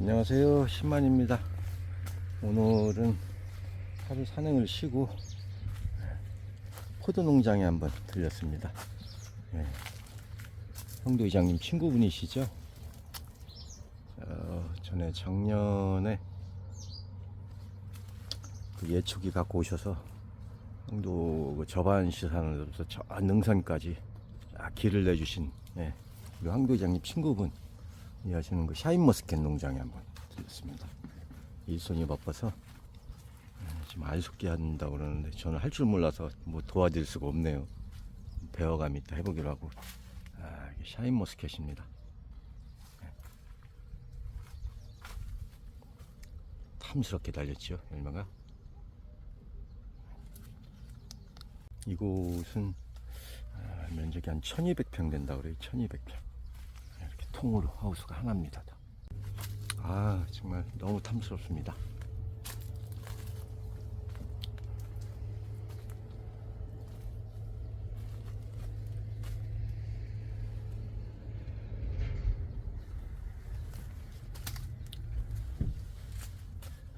안녕하세요. 신만입니다. 오늘은 하루 산행을 쉬고 포도 농장에 한번 들렸습니다. 예. 형도 이장님 친구분이시죠? 어, 전에 작년에 그 예초기 갖고 오셔서 형도 그 저반 시산으로서 저 능선까지 쫙 길을 내주신 예, 우리 황도 이장님 친구분 이 하시는 그 샤인머스켓 농장에 한번 들렸습니다. 일손이 바빠서 음, 지금 알숙기 한다고 그러는데 저는 할 줄 몰라서 뭐 도와드릴 수가 없네요. 배워감 있다 해보기로 하고 아, 이게 샤인머스켓입니다. 네. 탐스럽게 달렸죠 열매가. 이곳은 아, 면적이 한 1200평 된다 그래요 1200평 이렇게 통으로 하우스가 하나입니다 다. 아 정말 너무 탐스럽습니다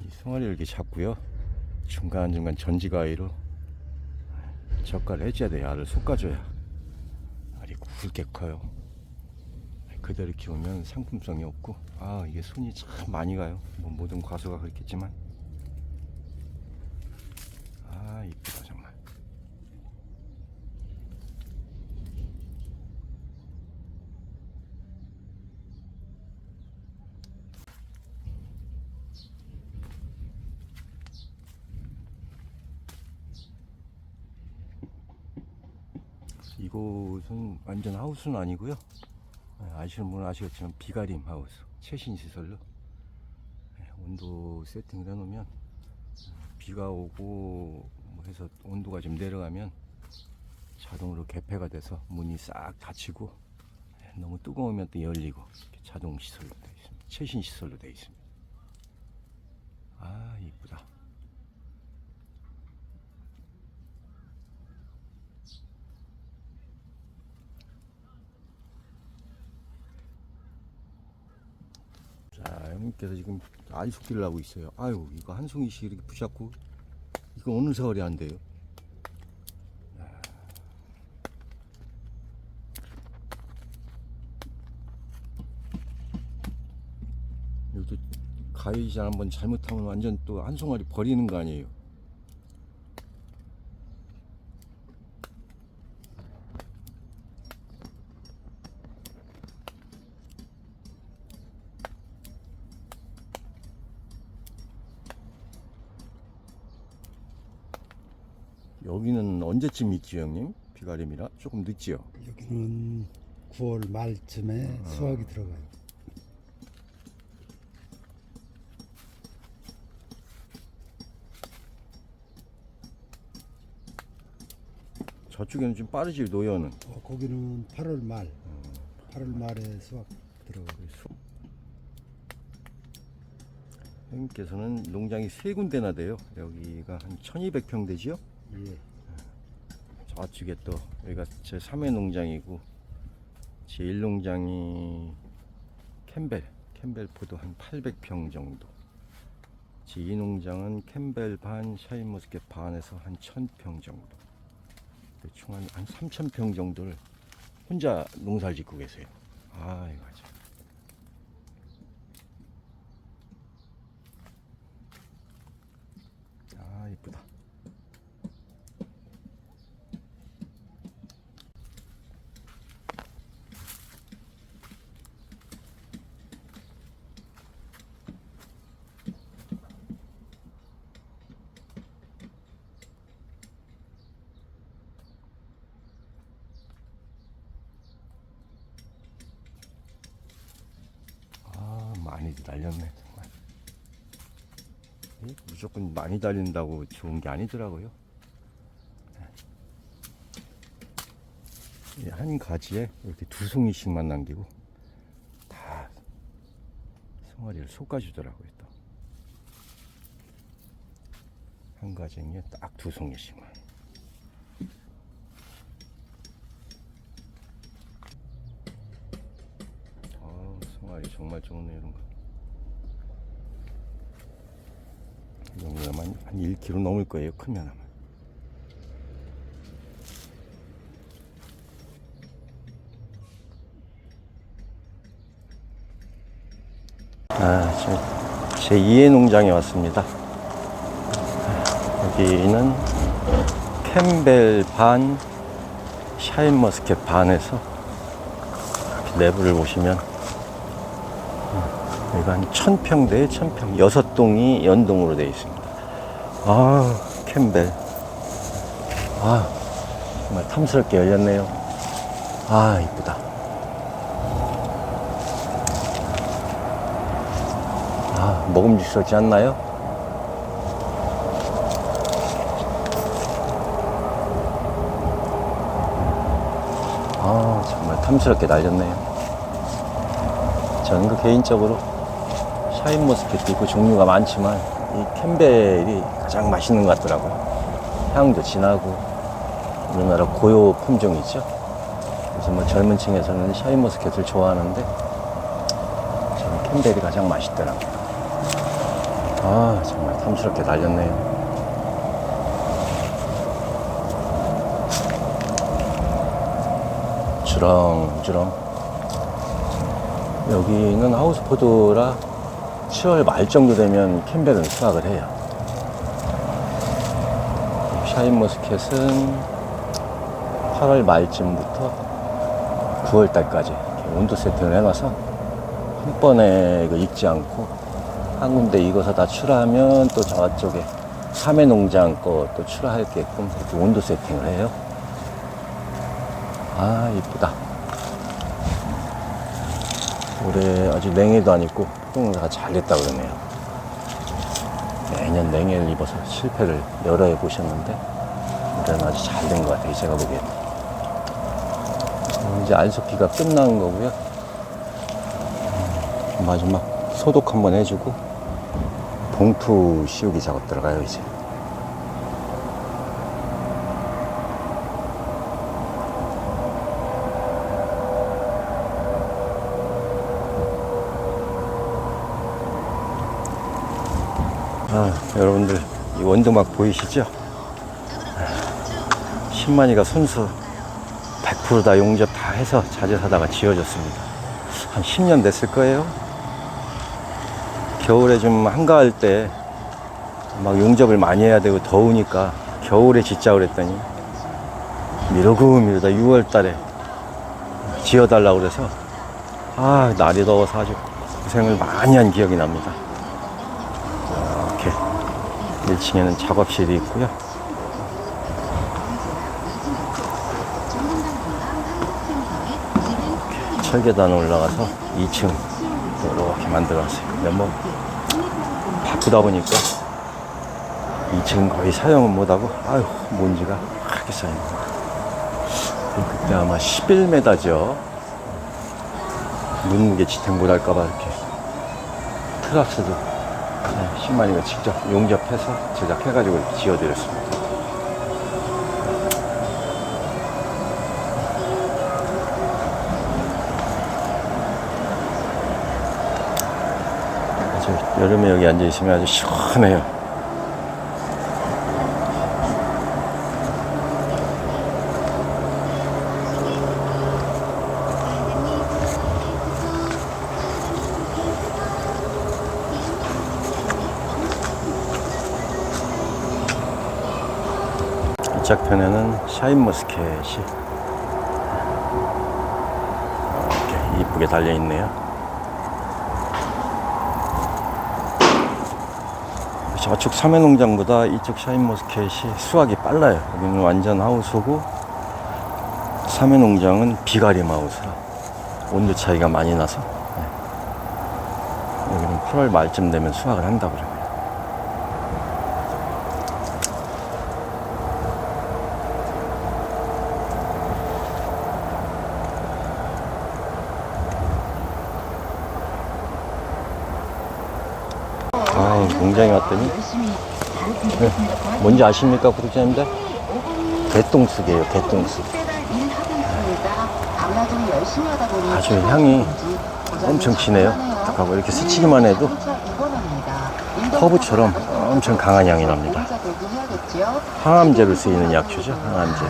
이 송아리를 이렇게 잡고요 중간중간 전지가위로 젓갈 해줘야 돼요. 알을 솎아줘야 알이 굵게 커요. 그대로 키우면 상품성이 없고 아 이게 손이 참 많이 가요. 뭐 모든 과수가 그렇겠지만 아 이쁘다 정말. 이곳은 완전 하우스는 아니고요. 예, 아시는 분은 아시겠지만 비가림 하우스 최신 시설로 예, 온도 세팅을 해놓으면 비가 오고 뭐 해서 온도가 좀 내려가면 자동으로 개폐가 돼서 문이 싹 닫히고 예, 너무 뜨거우면 또 열리고 자동 시설로 되어 있습니다. 최신 시설로 되어 있습니다. 아 이쁘다. 자, 형님께서 지금 알 속기를 하고 있어요. 아유, 이거 한 송이씩 이렇게 붙잡고, 이거 어느 세월이 안 돼요? 여기 가위질 한번 잘못하면 완전 또 한 송아리 버리는 거 아니에요? 여기는 언제쯤 있지, 형님? 비가림이라 조금 늦지요? 여기는 9월 말쯤에 수확이 들어가요. 저쪽에는 좀 빠르지, 노여는. 어, 거기는 8월 말, 8월 말에 수확 들어가요. 형님께서는 농장이 세 군데나 돼요. 여기가 한 1200평 되지요? 예. 저쪽에 또 여기가 제 3회 농장이고 제 1농장이 캠벨, 캠벨 포도 한 800평 정도. 제 2농장은 캠벨 반, 샤인머스켓 반에서 한 1000평 정도. 대충 한, 한 3000평 정도를 혼자 농사를 짓고 계세요. 아, 이거 참. 아, 이쁘다. 달렸네 정말. 이 무조건 많이 달린다고 좋은 게 아니더라고요. 이한 가지에 이렇게 두 송이씩만 남기고 다 송아리를 솎아주더라고요 또. 한 가정에 딱 두 송이씩만. 아 송아리 정말 좋네 이런 거 한, 한 1kg 넘을 거예요. 크면 아마. 아, 제 2의 농장에 왔습니다. 여기는 캠벨 반, 샤인머스켓 반에서 이렇게 내부를 보시면 음, 여기가 한 천평대에 천평, 여섯 동이 연동으로 되어 있습니다. 아, 캠벨. 아, 정말 탐스럽게 열렸네요. 아, 이쁘다. 아, 먹음직스럽지 않나요? 아, 정말 탐스럽게 날렸네요. 저는 그 개인적으로 샤인머스켓도 있고 종류가 많지만 이 캠벨이 가장 맛있는 것 같더라고요. 향도 진하고 우리나라 고유 품종이죠. 그래서 뭐 젊은 층에서는 샤인머스켓을 좋아하는데 저는 캠벨이 가장 맛있더라고요. 아 정말 탐스럽게 날렸네요. 주렁주렁 여기는 하우스포드라 7월 말 정도 되면 캠벨은 수확을 해요. 샤인머스켓은 8월 말쯤부터 9월 달까지 온도 세팅을 해놔서 한 번에 그 익지 않고 한 군데 익어서 다 출하하면 또 저쪽에 삼해 농장 거 또 출하할게끔 온도 세팅을 해요. 아 이쁘다. 올해 아직 냉해도 안 입고 포동사가 잘 됐다 그러네요. 매년 냉해를 입어서 실패를 여러 해 보셨는데 올해는 아주 잘 된 것 같아요. 제가 보기에는. 음, 이제 알속기가 끝난 거고요. 음, 마지막 소독 한번 해주고 봉투 씌우기 작업 들어가요 이제. 아, 여러분들 이 원두막 보이시죠? 10만이가 손수 100%다 용접 다 해서 자재 사다가 지어졌습니다. 한 10년 됐을 거예요. 겨울에 좀 한가할 때 막 용접을 많이 해야 되고 더우니까 겨울에 짓자 그랬더니 미루고 미루다 6월 달에 지어달라고 그래서 아 날이 더워서 아주 고생을 많이 한 기억이 납니다. 이렇게 1층에는 작업실이 있고요. 철계단 올라가서 2층 이렇게 만들어놨어요. 근데 뭐 바쁘다 보니까 2층은 거의 사용은 못하고 아유 먼지가 하게 쌓입니다. 그때 아마 11m죠. 눈무게 지탱 못할까봐 이렇게 트락스도 네, 10만이가 직접 용접해서 제작해가지고 지어드렸습니다. 아주 여름에 여기 앉아 있으면 아주 시원해요. 이쪽 편에는 샤인머스켓이 이렇게 이쁘게 달려 있네요. 저쪽 삼해농장보다 이쪽 샤인머스켓이 수확이 빨라요. 여기는 완전 하우스고 삼해농장은 비가림 하우스라 온도 차이가 많이 나서 네. 여기는 8월 말쯤 되면 수확을 한다고 그래요. 아, 농장에 왔더니 네. 뭔지 아십니까, 구독자님들? 개똥쑥이에요, 개똥쑥. 아주 향이 엄청 진해요. 하고 이렇게 스치기만 해도 허브처럼 엄청 강한 향이 납니다. 항암제로 쓰이는 약초죠. 항암제.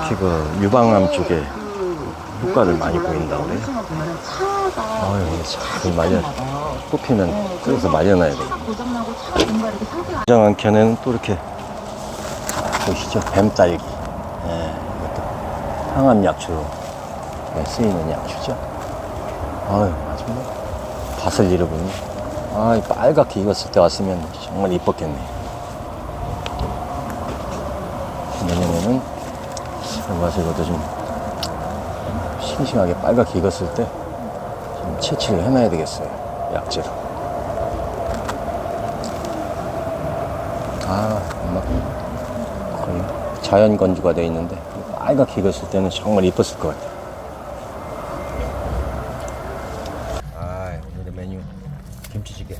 특히 그 유방암 쪽에 그 효과를 많이 보인다고 그래요. 아유, 잘 말려. 뽑히면 네, 끓여서 말려놔야 돼요. 포장한 캔에는 또 이렇게 보시죠? 뱀딸기. 예, 이것도 항암 약초로 네, 쓰이는 약초죠? 아유 아주 뭐 밭을 잃어보니 아 빨갛게 익었을 때 왔으면 정말 이뻤겠네 내년에는 이것도 좀 싱싱하게 빨갛게 익었을 때 좀 채취를 해놔야 되겠어요 약재로 아, 막 거의 자연 건조가 돼 있는데 빨갛게 익었을 때는 정말 이뻤을 것 같아요. 아, 오늘의 메뉴 김치찌개.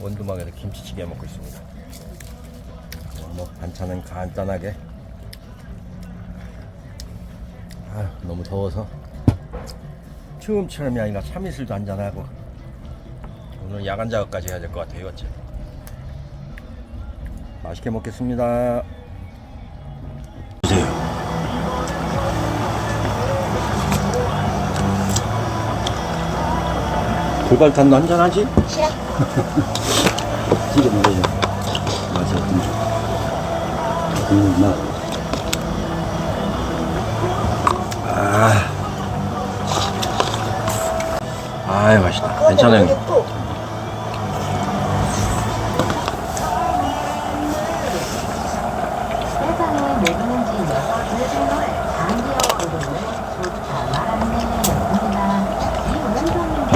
원두막에서 김치찌개 먹고 있습니다. 뭐 반찬은 간단하게. 아, 너무 더워서 처음처럼이 아니라 참이슬도 한잔하고 오늘 야간 작업까지 해야 될 것 같아요, 이것지. 맛있게 먹겠습니다. 보세요. 불발탄도 한잔 하지? 싫어. 찌개 먹어요. 맛이 어떤지. 국물 맛. 아, 맛있다. 괜찮아요.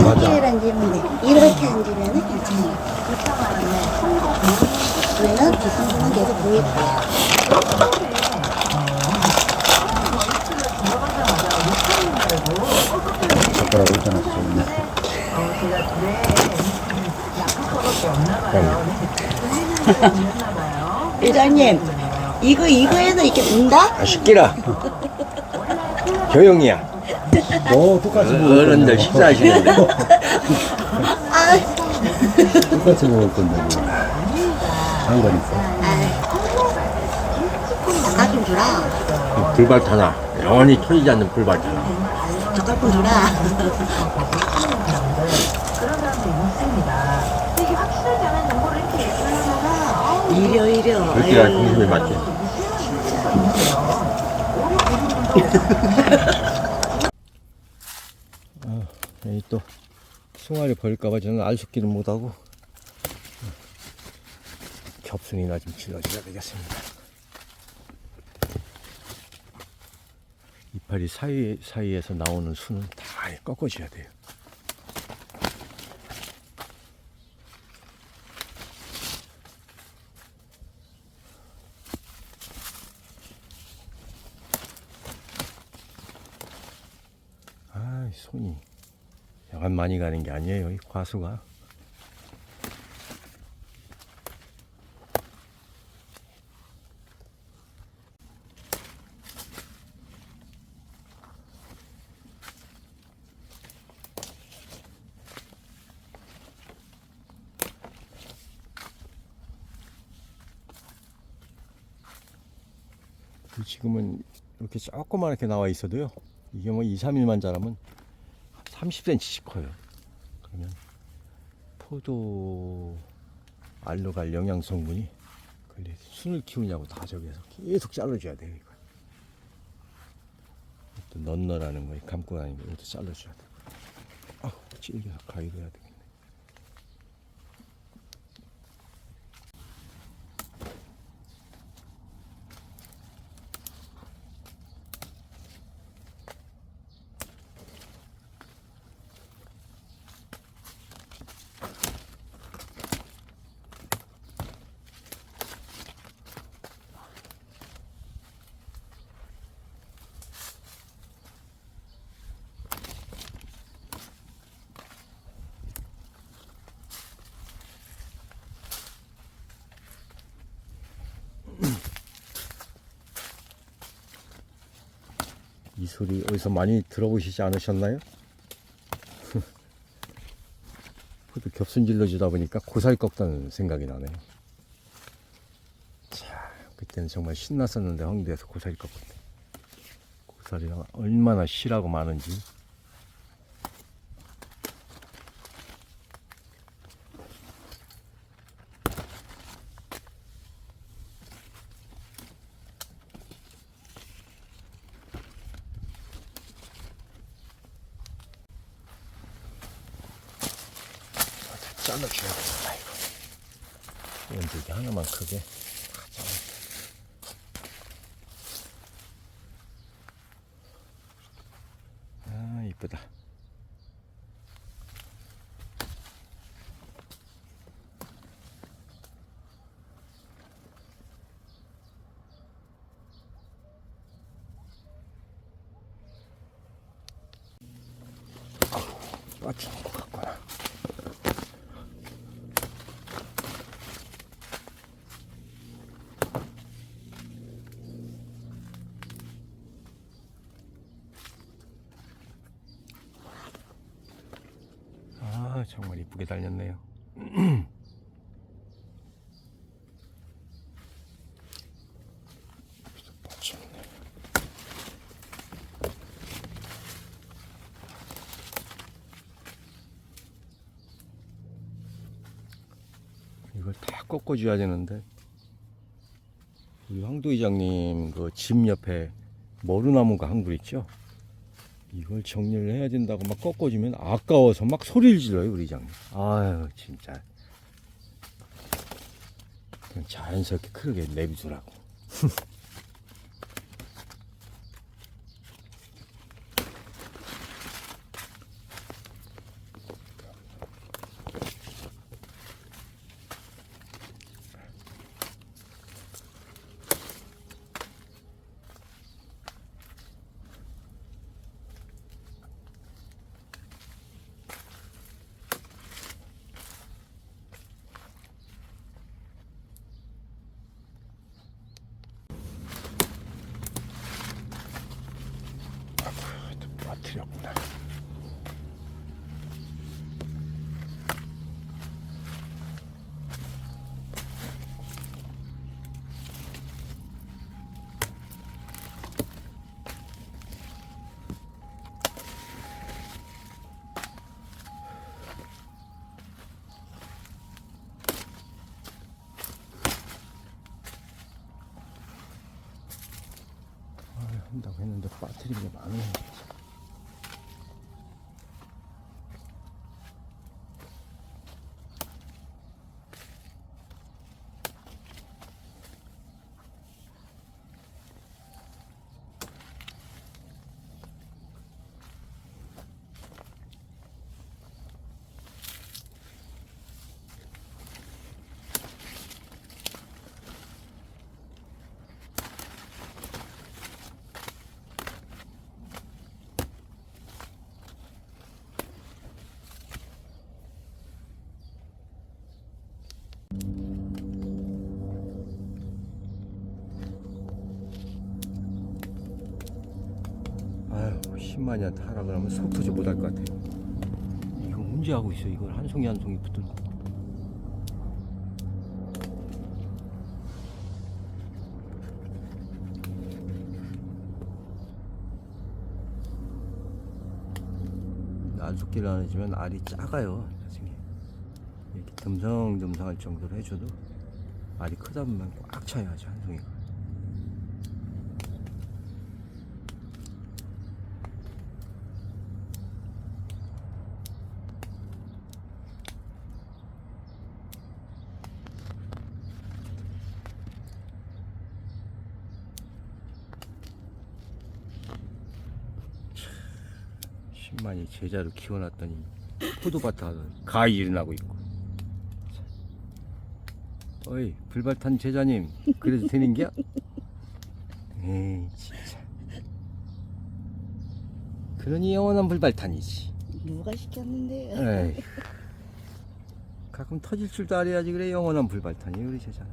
맞아. 이렇게 앉으면 괜찮아요. 왜는 뒷손은 계속 보일 거예요. 젓가락 있잖아. 좀. 일장님, 이거 이거에서 이렇게 본다? 아, 시끼라. 교영이야. 너 똑같이 먹을 어른들 건데. 식사하시는데. 아, 똑같이 먹을 건데. 뭐. 상관 있어. 젓갈 좀 주라. 불발탄아. 영원히 켜지지 않는 불발탄아. 젓갈 좀 주라. 그런 사람도 있습니다 이게 확실하지 않은 정보를 이렇게 얘기하다가 이려 이려. 그렇게가 아유. 중심이 맞지. 아, 여기 또 숭아리 버릴까봐 저는 알숙기를 못하고 겹순이나 좀 질러줘야 되겠습니다. 이파리 사이, 사이에서 나오는 순은 다 꺾어줘야 돼요. 아, 손이 야간 많이 가는 게 아니에요. 이 과수가. 이 지금은 이렇게 조그맣게 나와 있어도 요. 이게 뭐 2, 3일만 자라면 30cm씩 커요. 그러면 포도 알로 갈 영양 성분이 걸려 순을 키우냐고 다 저기에서 계속 잘라줘야 돼요. 이거. 또 넌너라는 거, 감고 다니는 거 이것도 잘라줘야 돼. 아, 찔겨서 가위로 해야 되 이 소리 어디서 많이 들어보시지 않으셨나요? 포도 겹순질러 주다 보니까 고사리 꺾다는 생각이 나네요. 자, 그때는 정말 신났었는데 고사리 꺾을 때. 고사리가 얼마나 실하고 많은지. 잘라줘야겠다, 이거. 이건 되게 하나만 크게. 아, 이쁘다. 정말 이쁘게 달렸네요. 이걸 다 꺾어줘야 되는데 우리 황도 이장님 그 집 옆에 머루나무가 한 그루 있죠? 이걸 정리를 해야 된다고 막 꺾어주면 아까워서 막 소리를 질러요 우리 장님. 아유 진짜. 그냥 자연스럽게 크게 내비두라고 또 빠뜨렸구나 아, 한다고 했는데 빠뜨린 게 많네 아유 10만이한테 하라 그러면 속 터져 못할 것 같아요 이거 언제 하고 있어 이걸. 한 송이 한 송이 붙들고 알속기를 안 해주면 알이 작아요 나중에 듬성듬성할 정도로 해줘도 알이 크다 보면 꽉 아주 한 송이가. 신만이 제자로 키워놨더니 포도밭에 가서 가위 일어나고 있고 어이 불발탄 제자님 그래도 되는겨? 에이 진짜 그러니 영원한 불발탄이지 누가 시켰는데요? 에이 가끔 터질 줄도 알아야지 그래 영원한 불발탄이 우리 제자